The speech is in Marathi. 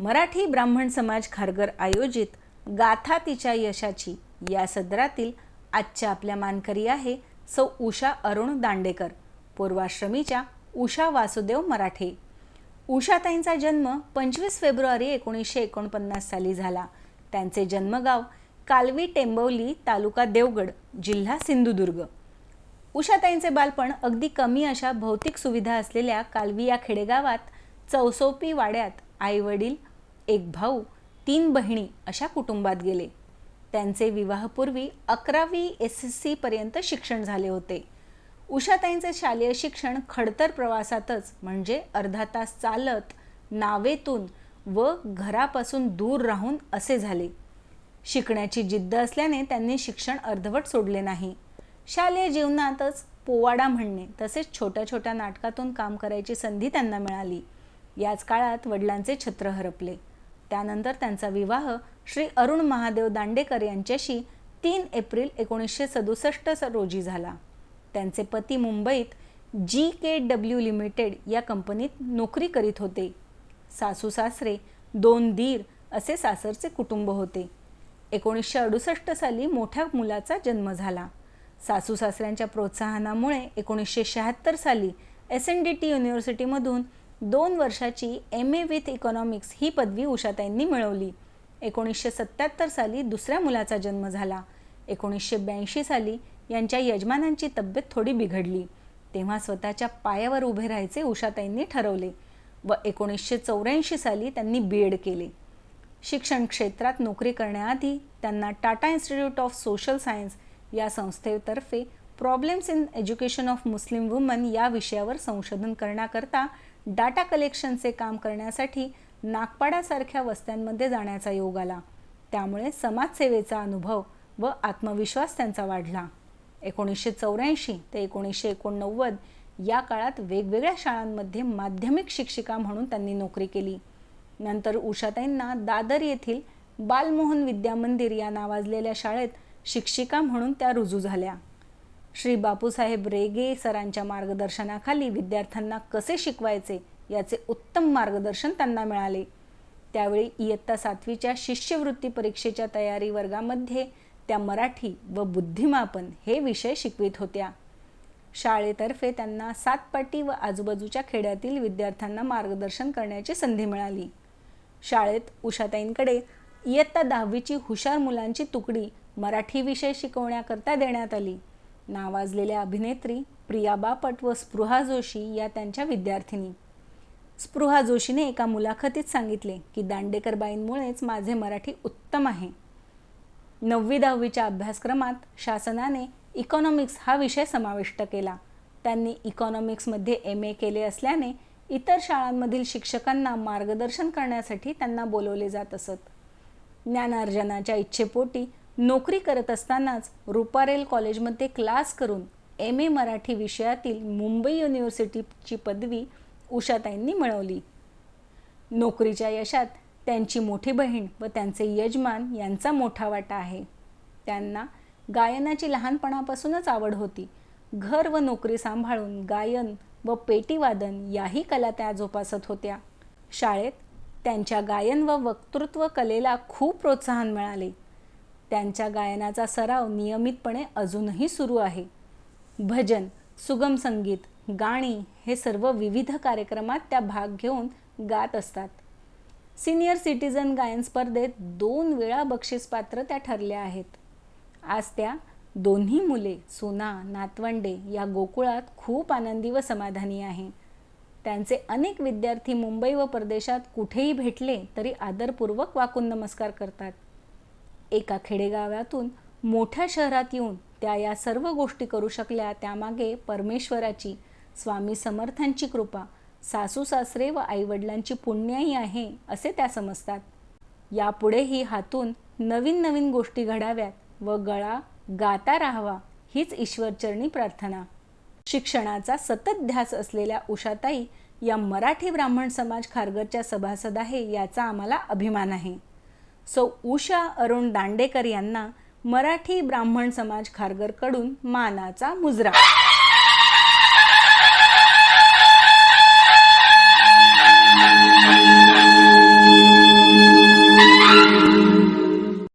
मराठी ब्राह्मण समाज खारगर आयोजित गाथा तिच्या यशाची या सदरातील आजच्या आपल्या मानकरी आहे सौ उषा अरुण दांडेकर पूर्वाश्रमीच्या उषा वासुदेव मराठे. उषाताईंचा जन्म पंचवीस फेब्रुवारी एकोणीसशे एकोणपन्नास साली झाला. त्यांचे जन्मगाव कालवी टेंबवली तालुका देवगड जिल्हा सिंधुदुर्ग. उषाताईंचे बालपण अगदी कमी अशा भौतिक सुविधा असलेल्या कालवी या खेडेगावात चौसोपी वाड्यात आईवडील एक भाऊ तीन बहिणी अशा कुटुंबात गेले. त्यांचे विवाहपूर्वी अकरावी एस एस सीपर्यंत शिक्षण झाले होते. उषाताईंचे शालेय शिक्षण खडतर प्रवासातच म्हणजे अर्धा तास चालत नावेतून व घरापासून दूर राहून असे झाले. शिकण्याची जिद्द असल्याने त्यांनी शिक्षण अर्धवट सोडले नाही. शालेय जीवनातच पोवाडा म्हणणे तसेच छोट्या छोट्या नाटकातून काम करायची संधी त्यांना मिळाली. याच काळात वडिलांचे छत्र हरपले. त्यानंतर त्यांचा विवाह श्री अरुण महादेव दांडेकर यांच्याशी तीन एप्रिल एकोणीसशे सदुसष्ट रोजी झाला. त्यांचे पती मुंबईत जी के डब्ल्यू लिमिटेड या कंपनीत नोकरी करीत होते. सासू सासरे दोन दीर असे सासरचे कुटुंब होते. एकोणीसशे अडुसष्ट साली मोठ्या मुलाचा जन्म झाला. सासू सासऱ्यांच्या प्रोत्साहनामुळे एकोणीसशे शहात्तर साली एस एन डी टी युनिव्हर्सिटीमधून दोन वर्षाची एम ए विथ इकॉनॉमिक्स ही पदवी उषाताईंनी मिळवली. एकोणीसशे सत्त्याहत्तर साली दुसऱ्या मुलाचा जन्म झाला. एकोणीसशे ब्याऐंशी साली यांच्या यजमानांची तब्येत थोडी बिघडली. तेव्हा स्वतःच्या पायावर उभे राहायचे उषाताईंनी ठरवले व एकोणीसशे चौऱ्याऐंशी साली त्यांनी बी एड केले. शिक्षण क्षेत्रात नोकरी करण्याआधी त्यांना Tata institute of social science या संस्थेतर्फे problems in education of Muslim woman या विषयावर संशोधन करण्याकरता डाटा कलेक्शनचे काम करण्यासाठी नागपाडासारख्या वस्त्यांमध्ये जाण्याचा योग आला. त्यामुळे समाजसेवेचा अनुभव व आत्मविश्वास त्यांचा वाढला. एकोणीसशे चौऱ्याऐंशी ते एकोणीसशे एकोणनव्वद या काळात वेगवेगळ्या शाळांमध्ये माध्यमिक शिक्षिका म्हणून त्यांनी नोकरी केली. नंतर उषाताईंना दादर येथील बालमोहन विद्या मंदिर या नावाजलेल्या शाळेत शिक्षिका म्हणून त्या रुजू झाल्या. श्री बापूसाहेब रेगे सरांच्या मार्गदर्शनाखाली विद्यार्थ्यांना कसे शिकवायचे याचे उत्तम मार्गदर्शन त्यांना मिळाले. त्यावेळी इयत्ता सातवीच्या शिष्यवृत्ती परीक्षेच्या तयारी वर्गामध्ये त्या मराठी व बुद्धिमापन हे विषय शिकवित होत्या. शाळेतर्फे त्यांना सातपाटी व आजूबाजूच्या खेड्यातील विद्यार्थ्यांना मार्गदर्शन करण्याची संधी मिळाली. शाळेत उषाताईंकडे इयत्ता दहावीची हुशार मुलांची तुकडी मराठी विषय शिकवण्याकरता देण्यात आली. नावाजलेल्या अभिनेत्री प्रिया बापट व स्पृहा जोशी या त्यांच्या विद्यार्थिनी. स्पृहा जोशीने एका मुलाखतीत सांगितले की दांडेकरबाईंमुळेच माझे मराठी उत्तम आहे. नववी दहावीच्या अभ्यासक्रमात शासनाने इकॉनॉमिक्स हा विषय समाविष्ट केला. त्यांनी इकॉनॉमिक्समध्ये एम ए केले असल्याने इतर शाळांमधील शिक्षकांना मार्गदर्शन करण्यासाठी त्यांना बोलवले जात असत. ज्ञानार्जनाच्या इच्छेपोटी नोकरी करत असतानाच रुपारेल कॉलेजमध्ये क्लास करून एम ए मराठी विषयातील मुंबई युनिव्हर्सिटीची पदवी उषाताईंनी मिळवली. नोकरीच्या यशात त्यांची मोठी बहीण व त्यांचे यजमान यांचा मोठा वाटा आहे. त्यांना गायनाची लहानपणापासूनच आवड होती. घर व नोकरी सांभाळून गायन व पेटीवादन याही कला त्या जोपासत होत्या. शाळेत त्यांच्या गायन व वक्तृत्व कलेला खूप प्रोत्साहन मिळाले. त्यांच्या गायनाचा सराव नियमितपणे अजूनही सुरू आहे. भजन सुगम संगीत गाणी हे सर्व विविध कार्यक्रमात त्या भाग घेऊन गात असतात. सिनियर सिटीजन गायन स्पर्धेत दोन वेळा बक्षीसपात्र त्या ठरल्या आहेत. आज त्या दोन्ही मुले सोना नातवंडे या गोकुळात खूप आनंदी व समाधानी आहे. त्यांचे अनेक विद्यार्थी मुंबई व परदेशात कुठेही भेटले तरी आदरपूर्वक वाकून नमस्कार करतात. एका खेडेगावातून मोठ्या शहरात येऊन त्या या सर्व गोष्टी करू शकल्या त्यामागे परमेश्वराची स्वामी समर्थांची कृपा सासू सासरे व आईवडिलांची पुण्याही आहे असे त्या समजतात. यापुढेही हातून नवीन नवीन गोष्टी घडाव्यात व गळा गाता राहावा हीच ईश्वरचरणी प्रार्थना. शिक्षणाचा सतत ध्यास असलेल्या उषाताई या मराठी ब्राह्मण समाज खारगरच्या सभासद आहे याचा आम्हाला अभिमान आहे. सौ उषा अरुण दांडेकर यांना मराठी ब्राह्मण समाज खारगरकडून मानाचा मुजरा.